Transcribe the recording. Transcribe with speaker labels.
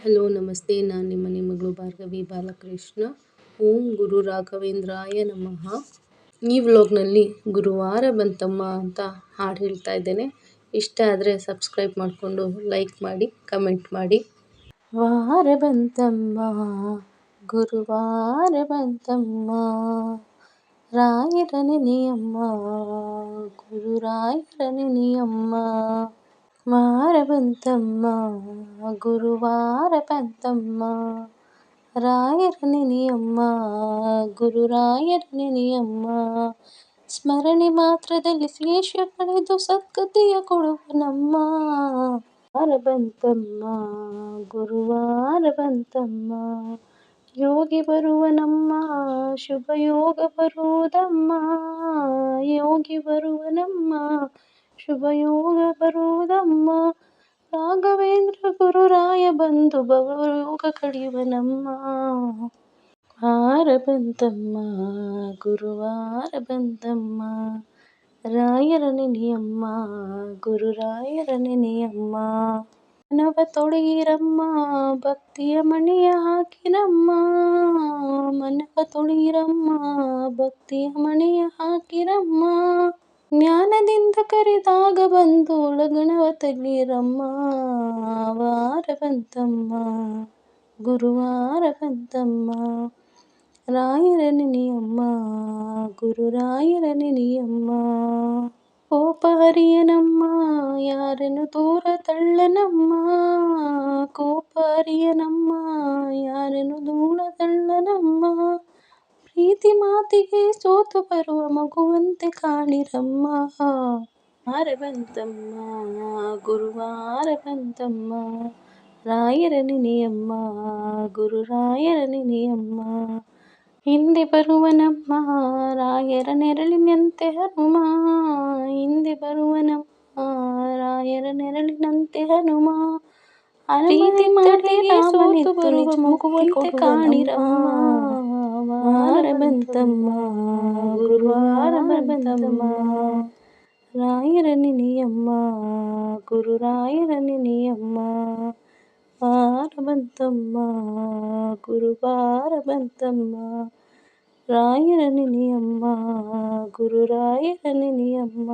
Speaker 1: Hello, ನಮಸ್ತೆ. ನಾನು ನಿಮ್ಮ ಮಗಳು ಭಾರ್ಗವಿ ಬಾಲಕೃಷ್ಣ. ಓಂ ಗುರು ರಾಘವೇಂದ್ರಾಯ ನಮಃ. ಈ ವ್ಲಾಗ್ನಲ್ಲಿ ಗುರುವಾರ ಬಂತಮ್ಮ ಅಂತ ಹಾಡು ಹೇಳ್ತಾ ಇದ್ದೇನೆ. ಇಷ್ಟ ಆದರೆ ಸಬ್ಸ್ಕ್ರೈಬ್ ಮಾಡಿಕೊಂಡು ಲೈಕ್ ಮಾಡಿ, ಕಮೆಂಟ್ ಮಾಡಿ. ವಾರ ಬಂತಮ್ಮ, ಗುರುವಾರ ಬಂತಮ್ಮ. ರಾಯರ ನೆನೆಯಮ್ಮ ಗುರು ರಾಯರ ನೆನೆಯಮ್ಮ. ವಾರ ಬಂತಮ್ಮ ಗುರುವಾರ ಬಂತಮ್ಮ ರಾಯರ ನೆನೆಯಮ್ಮ ಗುರು ರಾಯರ ನೆನೆಯಮ್ಮ ಸ್ಮರಣೆ ಮಾತ್ರದಲ್ಲಿ ಕ್ಲೇಶ ಕಳೆದು ಸದ್ಗತಿಯ ಕೊಡುವನಮ್ಮ ವಾರ ಬಂತಮ್ಮ ಗುರುವಾರ ಬಂತಮ್ಮ ಯೋಗಿ ಬರುವನಮ್ಮ ಶುಭ ಯೋಗ ಬರುವುದಮ್ಮ ಯೋಗಿ ಬರುವನಮ್ಮ ಶುಭ ಯೋಗ ಬರುವುದಮ್ಮ ರಾಘವೇಂದ್ರ ಗುರುರಾಯ ಬಂದು ಭವಯೋಗ ಕಡಿಯುವನಮ್ಮ ವಾರ ಬಂತಮ್ಮ ಗುರುವಾರ ಬಂತಮ್ಮ ರಾಯರ ನೆನೆಯಮ್ಮ ಗುರುರಾಯರ ನೆನೆಯಮ್ಮ ಮನವ ತೊಳೆಯಿರಮ್ಮ ಭಕ್ತಿಯ ಮಣಿಯ ಹಾಕಿರಮ್ಮ ಮನವ ತೊಳೆಯಿರಮ್ಮ ಭಕ್ತಿಯ ಮಣಿಯ ಹಾಕಿರಮ್ಮ ಜ್ಞಾನದಿಂದ ಕರೆದಾಗ ಬಂದು ಒಳಗಣವ ತೆಗೀರಮ್ಮ ವಾರ ಬಂತಮ್ಮ ಗುರುವಾರ ಬಂತಮ್ಮ ರಾಯರ ನೆನೆಯಮ್ಮ ಗುರು ರಾಯರ ನೆನೆಯಮ್ಮ ಕೋಪ ಹರಿಯನಮ್ಮ ಯಾರನ್ನು ದೂರ ತಳ್ಳನಮ್ಮ ಕೋಪ ಹರಿಯನಮ್ಮ ಯಾರನ್ನು ದೂರ ತಳ್ಳನಮ್ಮ ಪ್ರೀತಿ ಮಾತಿಗೆ ಸೋತು ಬರುವ ಮಗುವಂತೆ ಕಾಣಿರಮ್ಮ ವಾರ ಬಂತಮ್ಮ ಗುರುವಾರ ಬಂತಮ್ಮ ರಾಯರ ನೆನೆಯಮ್ಮ ಗುರು ರಾಯರ ನೆನೆಯಮ್ಮ ಹಿಂದೆ ಬರುವನಮ್ಮ ರಾಯರ ನೆರಳಿನಂತೆ ಹನುಮ ಹಿಂದೆ ಬರುವನಮ್ಮ ರಾಯರ ನೆರಳಿನಂತೆ ಹನುಮ ಪ್ರೀತಿ ಮಾಡಿ ಸೋತು ಬರುವ ಮಗುವಂತೆ ಕಾಣಿರಮ್ಮ వారబంతమ్మ గురువారబంతమ్మ రాయరని నీ అమ్మ గురు రాయరని నీ అమ్మ. వారబంతమ్మ రాయరని నీ అమ్మ గురు రాయరని నీ అమ్మ.